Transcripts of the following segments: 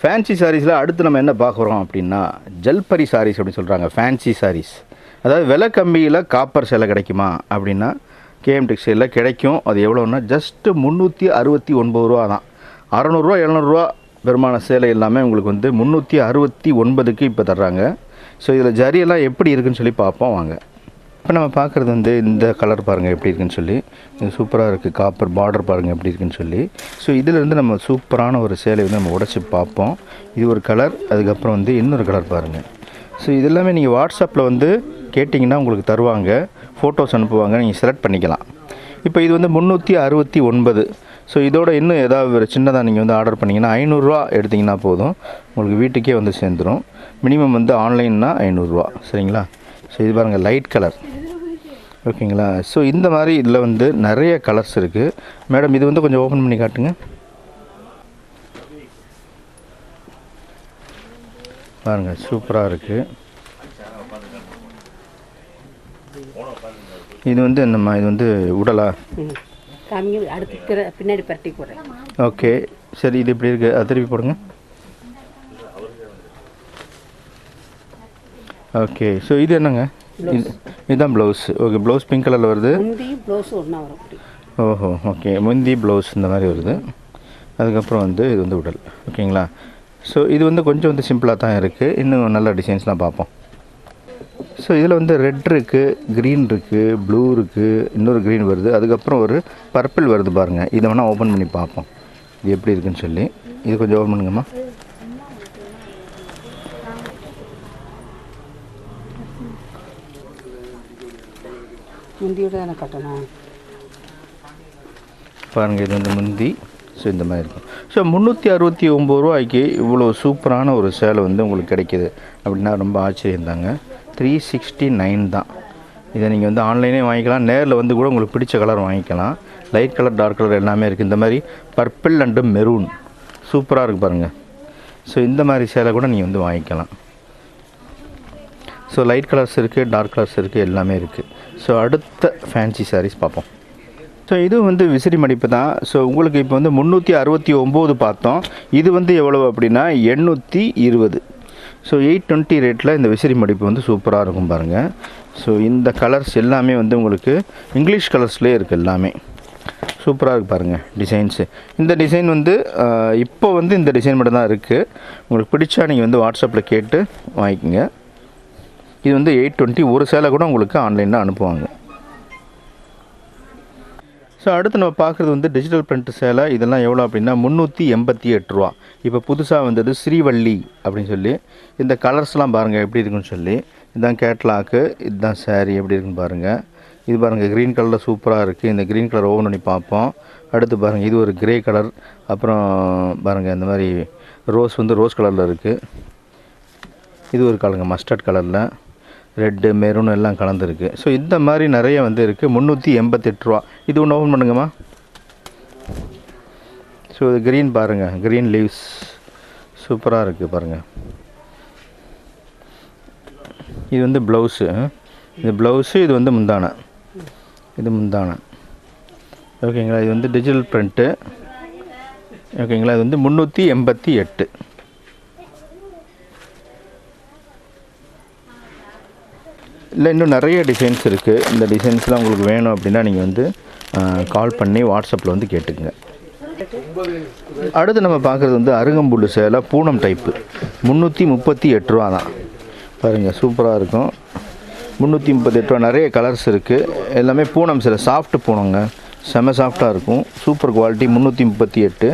Fancy சாரீஸில் அடுத்து நம்ம என்ன பார்க்குறோம் அப்படின்னா ஜல்பரி சாரீஸ் அப்படின்னு சொல்கிறாங்க ஃபேன்சி சாரீஸ் அதாவது விலை கம்மியில் காப்பர் சேலை கிடைக்குமா அப்படின்னா கேஎம் டெக்ஸ்டைலில் கிடைக்கும். அது எவ்வளோன்னா ஜஸ்ட்டு முந்நூற்றி அறுபத்தி ஒன்பது ரூபா தான். அறநூறுவா எழுநூறுவா பெருமான சேலை எல்லாமே உங்களுக்கு வந்து முந்நூற்றி அறுபத்தி ஒன்பதுக்கு இப்போ தர்றாங்க. ஸோ இதில் ஜரியெல்லாம் எப்படி இருக்குன்னு சொல்லி பார்ப்போம் வாங்க. இப்போ நம்ம பார்க்குறது வந்து இந்த கலர் பாருங்கள் எப்படி இருக்குன்னு சொல்லி. சூப்பராக இருக்குது காப்பர் பார்டர் பாருங்கள் எப்படி இருக்குன்னு சொல்லி. ஸோ இதிலிருந்து நம்ம சூப்பரான ஒரு சேலை வந்து நம்ம உடச்சி பார்ப்போம். இது ஒரு கலர் அதுக்கப்புறம் வந்து இன்னொரு கலர் பாருங்கள் ஸோ இது எல்லாமே நீங்கள் வாட்ஸ்அப்பில் வந்து கேட்டிங்கன்னா உங்களுக்கு தருவாங்க. ஃபோட்டோஸ் அனுப்புவாங்க நீங்கள் செலக்ட் பண்ணிக்கலாம். இப்போ இது வந்து முந்நூற்றி அறுபத்தி ஒன்பது. ஸோ இதோட இன்னும் ஏதாவது ஒரு சின்னதாக நீங்கள் வந்து ஆர்டர் பண்ணிங்கன்னா ஐநூறுரூவா எடுத்திங்கன்னா போதும். உங்களுக்கு வீட்டுக்கே வந்து சேர்ந்துடும் மினிமம் வந்து ஆன்லைன்னா ஐநூறுரூவா சரிங்களா? ஸோ இது பாருங்கள் லைட் கலர் ஓகேங்களா? ஸோ இந்த மாதிரி இதில் வந்து நிறைய கலர்ஸ் இருக்குது மேடம் இது வந்து கொஞ்சம் ஓப்பன் பண்ணி காட்டுங்க. பாருங்கள் சூப்பராக இருக்குது இது வந்து நம்ம இது வந்து உடலா? பின்னாடி பரட்டி போடுறேன். ஓகே சரி இது இப்படி இருக்குது அது திருப்பி போடுங்க. ஓகே ஸோ இது என்னங்க? இதுதான் ப்ளவுஸ் ஓகே ப்ளவுஸ் பிங்க் கலரில் வருது. முந்தியும் ப்ளவுஸும் ஒன்றா வரும். ஓஹோ ஓகே முந்தி ப்ளவுஸ் இந்த மாதிரி வருது. அதுக்கப்புறம் வந்து இது வந்து உடல். ஓகேங்களா ஸோ இது வந்து கொஞ்சம் வந்து சிம்பிளாக தான் இருக்குது இன்னும் நல்ல டிசைன்ஸ்லாம் பார்ப்போம். ஸோ இதில் வந்து ரெட் இருக்குது க்ரீன் இருக்குது ப்ளூ இருக்குது இன்னொரு க்ரீன் வருது. அதுக்கப்புறம் ஒரு பர்பிள் வருது பாருங்கள் இதை வேணால் ஓப்பன் பண்ணி பார்ப்போம். இது எப்படி இருக்குன்னு சொல்லி. இது கொஞ்சம் ஓப்பன் பண்ணுங்கம்மா. முந்தியோட தானே கட்டணும்? பாருங்கள் இது வந்து முந்தி. ஸோ இந்த மாதிரி இருக்கும் ஸோ முந்நூற்றி அறுபத்தி ஒம்பது ரூபாய்க்கு இவ்வளோ சூப்பரான ஒரு சேலை வந்து உங்களுக்கு கிடைக்கிது. அப்படின்னா ரொம்ப ஆச்சரியம் தாங்க. த்ரீ சிக்ஸ்டி நைன் தான். இதை நீங்கள் வந்து ஆன்லைனே வாங்கிக்கலாம். நேரில் வந்து கூட உங்களுக்கு பிடிச்ச கலர் வாங்கிக்கலாம். லைட் கலர் டார்க் கலர் எல்லாமே இருக்குது இந்த மாதிரி பர்பிள் அண்டு மெரூன் சூப்பராக இருக்குது பாருங்கள் ஸோ இந்த மாதிரி சேலை கூட நீங்கள் வந்து வாங்கிக்கலாம். ஸோ லைட் கலர்ஸ் இருக்குது டார்க் கலர்ஸ் இருக்குது எல்லாமே இருக்குது ஸோ அடுத்த ஃபேன்சி சாரீஸ் பார்ப்போம். ஸோ இது வந்து விசிறி மடிப்பு தான். ஸோ உங்களுக்கு இப்போ வந்து முந்நூற்றி அறுபத்தி ஒம்பது பார்த்தோம். இது வந்து எவ்வளவு அப்படின்னா எண்ணூற்றி இருபது. ஸோ எயிட் டுவெண்ட்டி ரேட்டில் இந்த விசிறி மடிப்பு வந்து சூப்பராக இருக்கும் பாருங்கள் ஸோ இந்த கலர்ஸ் எல்லாமே வந்து உங்களுக்கு இங்கிலீஷ் கலர்ஸ்லேயே இருக்குது எல்லாமே. சூப்பராக இருக்குது பாருங்கள் டிசைன்ஸு இந்த டிசைன் வந்து இப்போ வந்து இந்த டிசைன் மட்டும் தான் இருக்குது உங்களுக்கு பிடிச்சா நீங்கள் வந்து வாட்ஸ்அப்பில் கேட்டு வாங்கிக்கோங்க. இது வந்து எயிட் டுவெண்ட்டி ஒரு சேலை கூட உங்களுக்கு ஆன்லைனில் அனுப்புவாங்க. ஸோ அடுத்து நம்ம பார்க்குறது வந்து டிஜிட்டல் பிரிண்ட் சேலை. இதெல்லாம் எவ்வளோ அப்படின்னா முந்நூற்றி எண்பத்தி எட்டு ரூபா. இப்போ புதுசாக வந்தது ஸ்ரீவள்ளி அப்படின்னு சொல்லி. இந்த கலர்ஸ்லாம் பாருங்கள் எப்படி இருக்குன்னு சொல்லி. இதுதான் கேட்லாக்கு இதுதான் சேரீ எப்படி இருக்குன்னு பாருங்கள் இது பாருங்கள் க்ரீன் கலரில் சூப்பராக இருக்குது இந்த க்ரீன் கலர் ஓவன் பண்ணி பார்ப்போம். அடுத்து பாருங்கள் இது ஒரு க்ரே கலர் அப்புறம் பாருங்கள் இந்த மாதிரி ரோஸ் வந்து ரோஸ் கலரில் இருக்குது இது ஒரு கலருங்க மஸ்டர்ட் கலரில் ரெட்டு மெரூன் எல்லாம் கலந்துருக்கு. ஸோ இந்த மாதிரி நிறைய வந்து இருக்குது முந்நூற்றி எண்பத்தெட்டு ரூபா. இது ஒன்று ஓப்பன் பண்ணுங்கம்மா. ஸோ இது க்ரீன் பாருங்கள் க்ரீன் லீவ்ஸ் சூப்பராக இருக்குது பாருங்கள் இது வந்து ப்ளவுஸு இது ப்ளவுஸு இது வந்து முந்தானை. இது முந்தானை. ஓகேங்களா இது வந்து டிஜிட்டல் பிரிண்ட்டு ஓகேங்களா இது வந்து முந்நூற்றி எண்பத்தி எட்டு. இல்லை இன்னும் நிறைய டிசைன்ஸ் இருக்குது இந்த டிசைன்ஸ்லாம் உங்களுக்கு வேணும் அப்படின்னா நீங்கள் வந்து கால் பண்ணி வாட்ஸ்அப்பில் வந்து கேட்டுக்குங்க. அடுத்து நம்ம பார்க்குறது வந்து அருகம்புல் சேலை பூனம் டைப்பு முந்நூற்றி முப்பத்தி எட்டு ரூபா தான். பாருங்கள் சூப்பராக இருக்கும். முந்நூற்றி முப்பத்தி எட்டு ரூபா நிறைய கலர்ஸ் இருக்குது எல்லாமே பூனம் சேலை சாஃப்ட் பூனங்க. செம சாஃப்டாக இருக்கும். சூப்பர் குவாலிட்டி முந்நூற்றி முப்பத்தி எட்டு.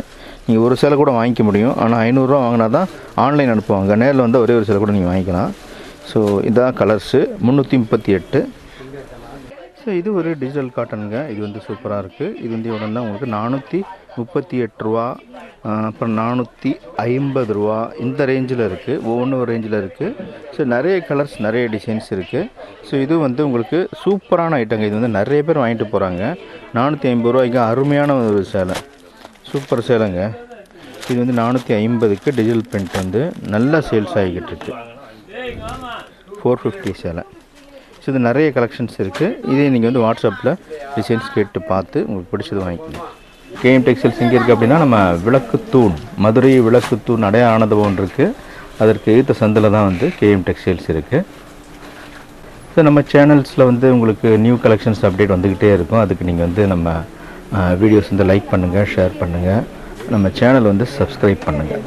நீங்கள் ஒரு சேலை கூட வாங்கிக்க முடியும். ஆனால் ஐநூறுரூவா வாங்கினா தான் ஆன்லைன் அனுப்புவாங்க. நேரில் வந்து ஒரே ஒரு சேலை கூட நீங்கள் வாங்கிக்கலாம். ஸோ இதான் கலர்ஸு முந்நூற்றி முப்பத்தி எட்டு. ஸோ இது ஒரு டிஜிட்டல் காட்டனுங்க இது வந்து சூப்பராக இருக்குது இது வந்து எவ்வளோன்னா உங்களுக்கு நானூற்றி முப்பத்தி எட்டு ரூபா அப்புறம் நானூற்றி ஐம்பது ரூபா இந்த ரேஞ்சில் இருக்குது ஒவ்வொன்றும் ஒரு ரேஞ்சில் இருக்குது ஸோ நிறைய கலர்ஸ் நிறைய டிசைன்ஸ் இருக்குது ஸோ இது வந்து உங்களுக்கு சூப்பரான ஐட்டங்க இது வந்து நிறைய பேர் வாங்கிட்டு போகிறாங்க நானூற்றி ஐம்பது ரூபாய்க்கு அருமையான ஒரு சேலை. சூப்பர் சேலைங்க. இது வந்து நானூற்றி ஐம்பதுக்கு டிஜிட்டல் பிரிண்ட் வந்து நல்லா சேல்ஸ் ஆகிக்கிட்டு இருக்குது ஃபோர் ஃபிஃப்டி சேலை. ஸோ இது நிறைய கலெக்ஷன்ஸ் இருக்குது இதே நீங்கள் வந்து வாட்ஸ்அப்பில் டிசைன்ஸ் கேட்டு பார்த்து உங்களுக்கு பிடிச்சது வாங்கிக்கணும் கேஎம் டெக்ஸ்டைல்ஸ் எங்கே இருக்குது அப்படின்னா நம்ம விளக்குத்தூண் மதுரை விளக்குத்தூண் அடைய ஆனந்தபவன் இருக்குது அதற்கு எதிர்த்த சந்தில் தான் வந்து கேஎம் டெக்ஸ்டைல்ஸ் இருக்குது ஸோ நம்ம சேனல்ஸில் வந்து உங்களுக்கு நியூ கலெக்ஷன்ஸ் அப்டேட் வந்துக்கிட்டே இருக்கும். அதுக்கு நீங்கள் வந்து நம்ம வீடியோஸ் வந்து லைக் பண்ணுங்கள் ஷேர் பண்ணுங்கள் நம்ம சேனல் வந்து சப்ஸ்கிரைப் பண்ணுங்கள்